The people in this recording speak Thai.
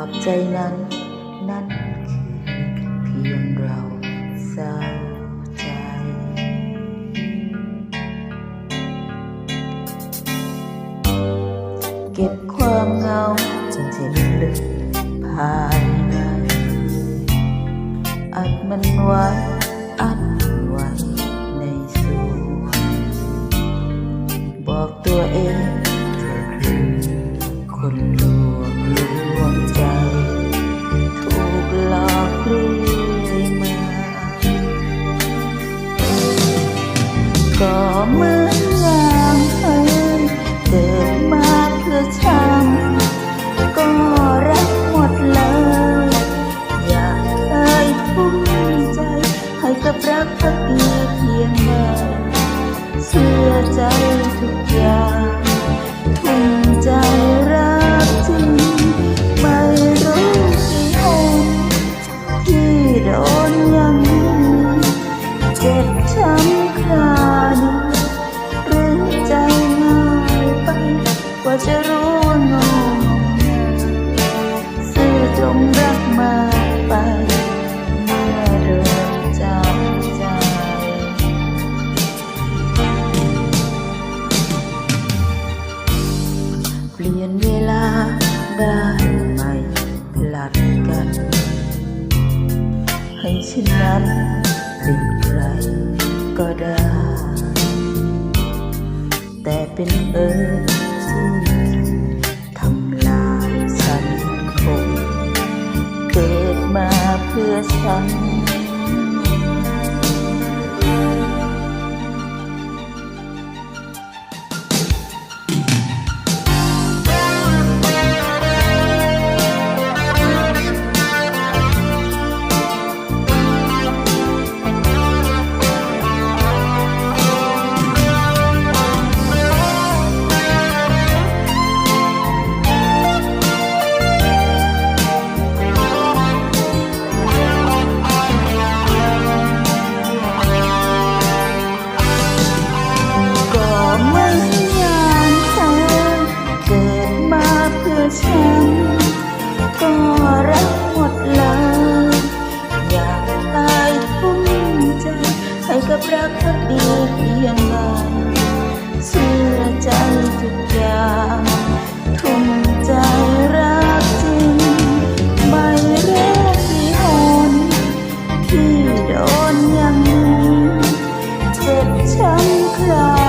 อบใจนั้น นั้นคือเพียงเราเศร้าใจ เก็บความเหงาจนเจ็บลึกภายใน อัดมันไว้ อัดไว้ในสวงบอกตัวเอง เหมือนอย่างเคยเกิดมาเพื่อฉันก็รักหมดเลย อยากเคยทุ่มใจให้กับรักพักดีเพียงใด ว่าจะรู้ว่างงซื่อตรงรักมากไปเมื่อเริ่มจำใจเปลี่ยนเวลาได้ไหมผลัดกัน ให้ฉันนั้นเป็นใครก็ได้ แต่เป็นเอิญ เฉันก็รักหมดเลยอยากตายทุ่มใจให้กับรักพักดีเพียงใดเชื่อใจทุกอย่างทุ่มใจรักจริงใบแรกที่หอนที่โดนอย่างนี้เจ็บช้ำครา